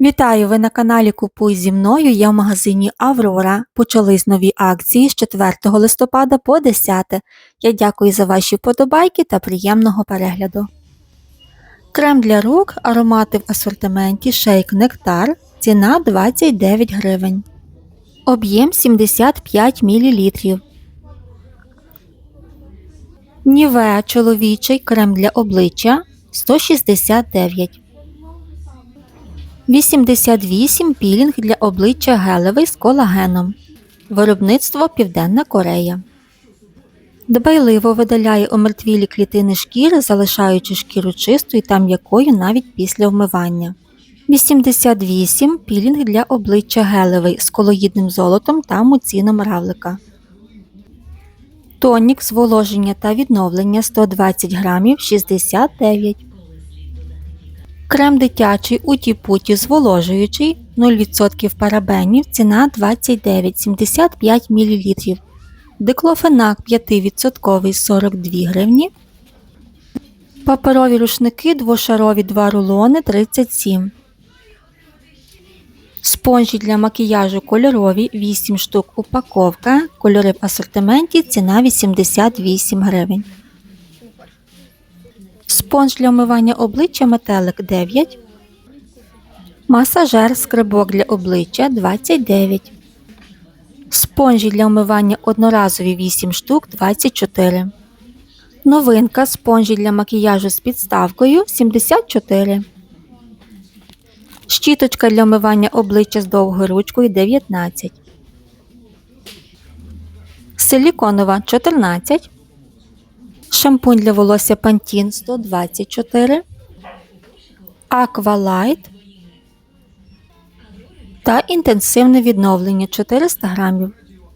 Вітаю! Ви на каналі Купуй зі мною. Я в магазині Аврора. Почались нові акції з 4 листопада по 10. Я дякую за ваші вподобайки та приємного перегляду. Крем для рук, аромати в асортименті Шейк Нектар. Ціна 29 гривень. Об'єм 75 мл. Нівеа чоловічий крем для обличчя 169 88 пілінг для обличчя гелевий з колагеном. Виробництво Південна Корея. Дбайливо видаляє омертвілі клітини шкіри, залишаючи шкіру чистою та м'якою навіть після вмивання. 88 пілінг для обличчя гелевий з колоїдним золотом та муціном равлика. Тонік зволоження та відновлення 120 грамів 69 Крем дитячий уті-путі зволожуючий 0% парабенів, ціна 29,75 мл. Диклофенак 5% 42 гривні. Паперові рушники двошарові 2 рулони 37. Спонжі для макіяжу кольорові 8 штук упаковка. Кольори в асортименті ціна 88 гривень. Спонж для омивання обличчя метелик 9. Масажер скрибок для обличчя 29. Спонжі для омивання одноразові 8 штук 24. Новинка спонжі для макіяжу з підставкою 74. Щіточка для омивання обличчя з довгою ручкою 19. Силіконова 14. Шампунь для волосся Pantene 124, Aqualight та інтенсивне відновлення 400 грамів.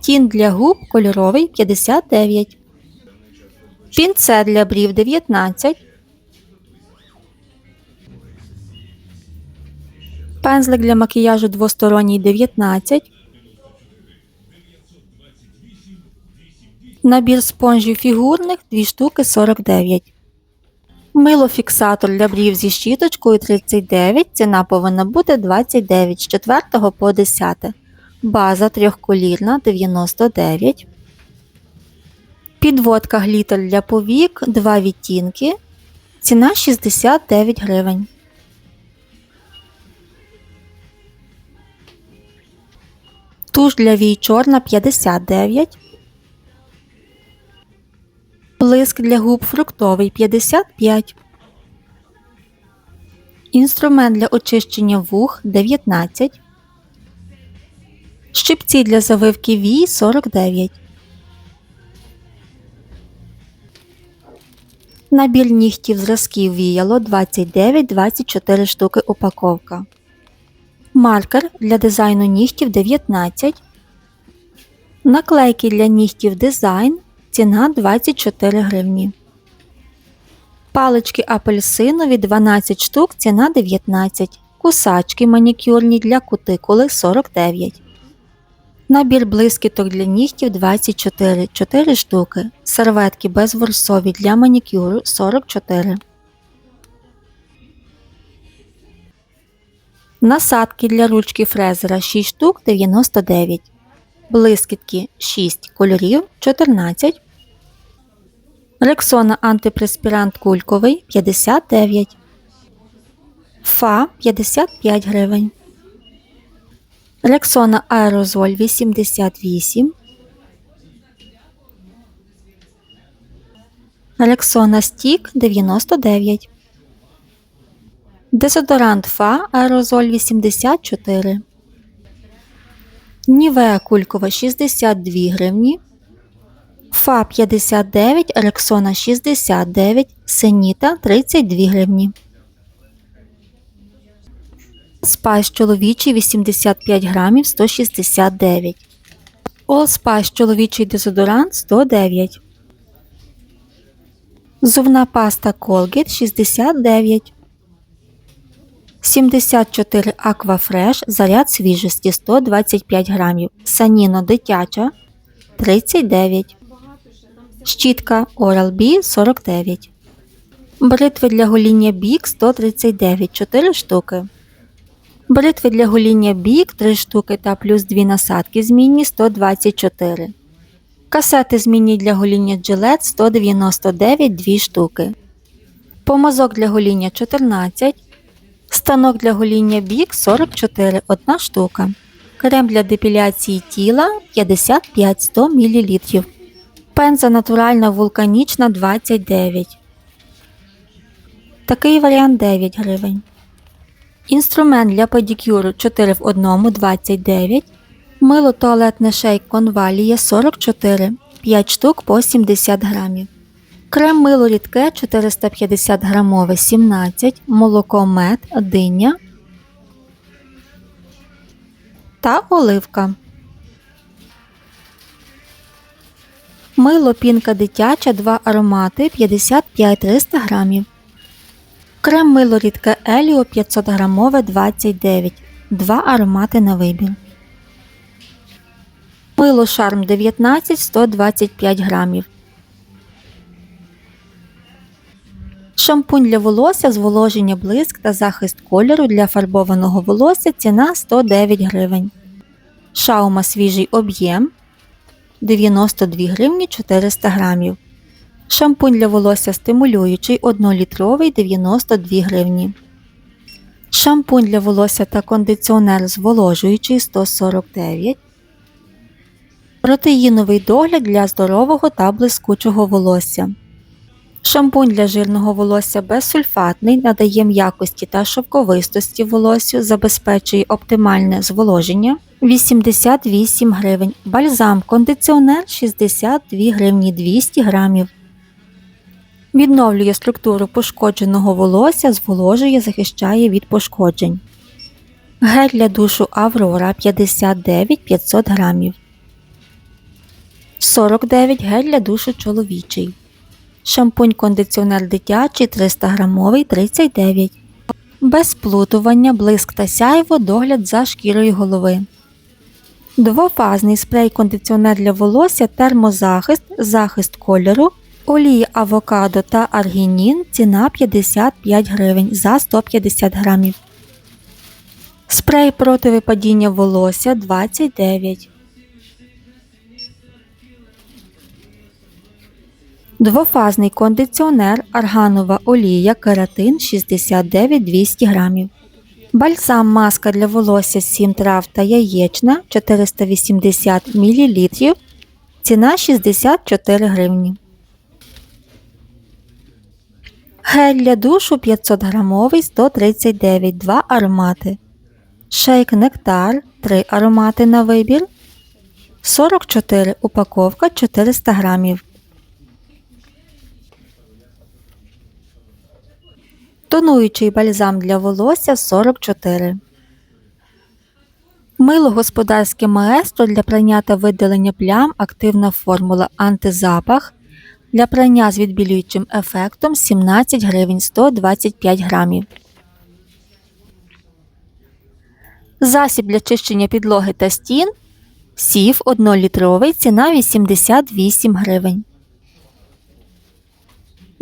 Тін для губ кольоровий 59. Пінцет для брів 19. Пензлик для макіяжу двосторонній 19. Набір спонжів фігурних 2 штуки 49. Милофіксатор для брів зі щіточкою 39. Ціна повинна бути 29 з 4 по 10. База трьохколірна 99. Підводка глітер для повік 2 відтінки. Ціна 69 гривень. Туш для вій чорна 59. Блиск для губ фруктовий 55. Інструмент для очищення вух 19. Щипці для завивки вій 49. Набір нігтів зразків віяло 29-24 штуки упаковка. Маркер для дизайну нігтів 19. Наклейки для нігтів дизайн Ціна 24 гривні. Палички апельсинові 12 штук, ціна 19. Кусачки манікюрні для кутикули 49. Набір блискіток для нігтів 24 4 штуки. Серветки безворсові для манікюру 44. Насадки для ручки фрезера 6 штук 99 блискітки 6 кольорів 14. Рексона антипреспірант кульковий 59. Фа 55 гривень. Рексона аерозоль 88. Рексона стік 99. Дезодорант Фа аерозоль 84. Нівеа кулькова 62 гривні. Фа 59, Рексона 69, Сеніта 32 гривні. Спайс чоловічий 85 грамів 169. All Spice чоловічий дезодорант 109. Зубна паста Colgate 69. 74 Аквафреш, заряд свіжості 125 грамів. Саніно дитяча 39. Щітка Oral-B 49. Бритви для гоління Бік 139 4 штуки. Бритви для гоління бік 3 штуки та плюс 2 насадки змінні 124. Касети змінні для гоління джилет 199 2 штуки. Помазок для гоління 14. Станок для гоління бік 44 1 штука. Крем для депіляції тіла 55 100 мл. Пенза натуральна вулканічна 29. Такий варіант 9 гривень. Інструмент для педикюру 4 в 1 29. Мило туалетне шейк конвалія 44, 5 штук по 70 грамів. Крем мило рідке 450 грамове 17, молоко мед, диня та оливка. Мило пінка дитяча 2 аромати 55-300 грамів. Крем мило рідке Еліо 500 грамове 29, 2 аромати на вибір. Мило шарм 19 125 грамів. Шампунь для волосся, зволоження блиск та захист кольору для фарбованого волосся ціна 109 гривень. Шаума свіжий об'єм 92 гривні 400 грамів. Шампунь для волосся стимулюючий 1-літровий 92 гривні. Шампунь для волосся та кондиціонер зволожуючий 149 Протеїновий догляд для здорового та блискучого волосся. Шампунь для жирного волосся безсульфатний надає м'якості та шовковистості волосю, забезпечує оптимальне зволоження 88 гривень. Бальзам кондиціонер 62 гривні 200 грамів. Відновлює структуру пошкодженого волосся, зволожує, захищає від пошкоджень. Гель для душу Аврора 59 500 грамів. 49 гель для душу чоловічий. Шампунь кондиціонер дитячий 300 грамовий 39. Без плутування, блиск та сяйво догляд за шкірою голови. Двофазний спрей кондиціонер для волосся термозахист, захист кольору, олії авокадо та аргінін ціна 55 гривень за 150 грамів. Спрей проти випадіння волосся 29. Двофазний кондиціонер, арганова олія, кератин 69-200 грамів. Бальзам маска для волосся 7 трав та яєчна 480 мл. Ціна 64 гривні. Гель для душу 500 грамовий 139 2 аромати. Шейк нектар 3 аромати на вибір. 44 упаковка 400 грамів. Тонуючий бальзам для волосся 44. Мило господарське маестро для прання та видалення плям активна формула антизапах. Для прання з відбілюючим ефектом 17 гривень 125 грамів. Засіб для чищення підлоги та стін. Сів 1-літровий ціна 88 гривень.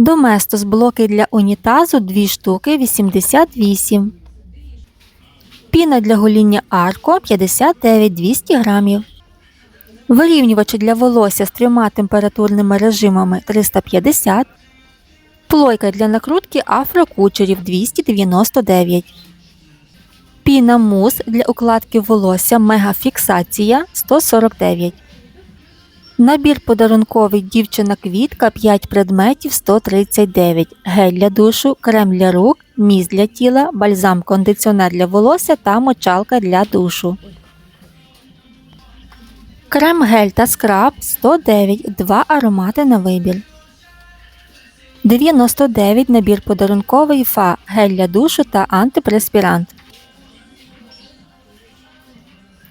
Доместос блоки для унітазу 2 штуки 88. Піна для гоління Арко 59 200 грамів. Вирівнювачі для волосся з трьома температурними режимами 350. Плойка для накрутки афрокучерів 299. Піна мус для укладки волосся мегафіксація 149. Набір подарунковий дівчина квітка 5 предметів 139, гель для душу, крем для рук, міст для тіла, бальзам кондиціонер для волосся та мочалка для душу. Крем гель та скраб 109, 2 аромати на вибір. 99 набір подарунковий фа, гель для душу та антипреспірант.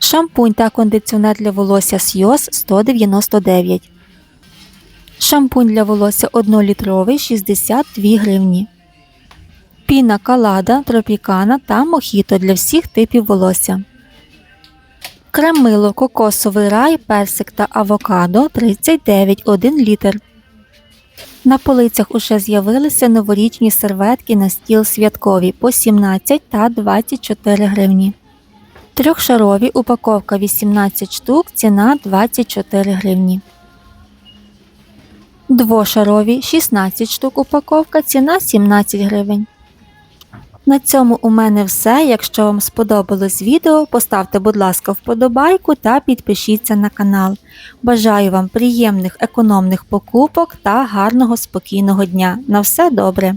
Шампунь та кондиціонер для волосся Сйоз 199. Шампунь для волосся 1-літровий 62 гривні. Піна калада, тропікана та мохіто для всіх типів волосся. Кремило кокосовий рай, персик та авокадо 39 1 літр. На полицях уже з'явилися новорічні серветки на стіл святкові по 17 та 24 гривні. Трьохшарові упаковка 18 штук, ціна 24 гривні. Двошарові 16 штук упаковка, ціна 17 гривень. На цьому у мене все. Якщо вам сподобалось відео, поставте, будь ласка, вподобайку та підпишіться на канал. Бажаю вам приємних економних покупок та гарного спокійного дня. На все добре!